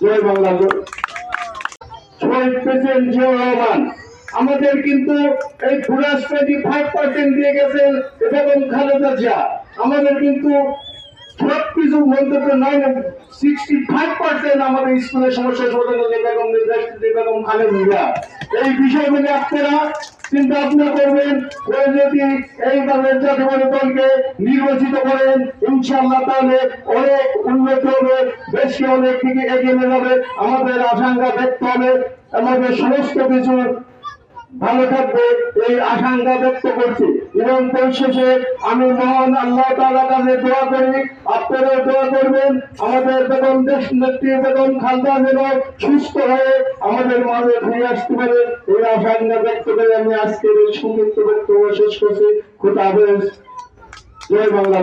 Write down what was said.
জয় বাংলা জিয়াউর রহমান। আমাদের কিন্তু এই ফুরাস ফাইভ পার্সেন্ট দিয়ে গেছেন এবং খালেদা জিয়া। আমাদের কিন্তু বেগম বেগম নির্বাচিত করেন, ইনশাআল্লাহ তাহলে অনেক অনেক দিকে এগিয়ে নিয়ে যাবে, আমাদের আশঙ্কা দেখতে হবে, আমাদের সমস্ত কিছু ভালো থাকবে এই আশঙ্কা ব্যক্ত করছি। এবং পরিশেষে আমি মহান আল্লাহ তাআলার কাছে দোয়া করি, আপনারাও দোয়া করবেন, আমাদের বেগম দেশ নেত্রী বেগম খালদা যেন সুস্থ হয়ে আমাদের মাঝে ফিরে আসতে পারে। এই আশঙ্কা ব্যক্ত করে আমি আজকের এই সংক্ষিপ্ত বক্তব্য শেষ করছি। খুদা হাফেজ। জয় বাংলা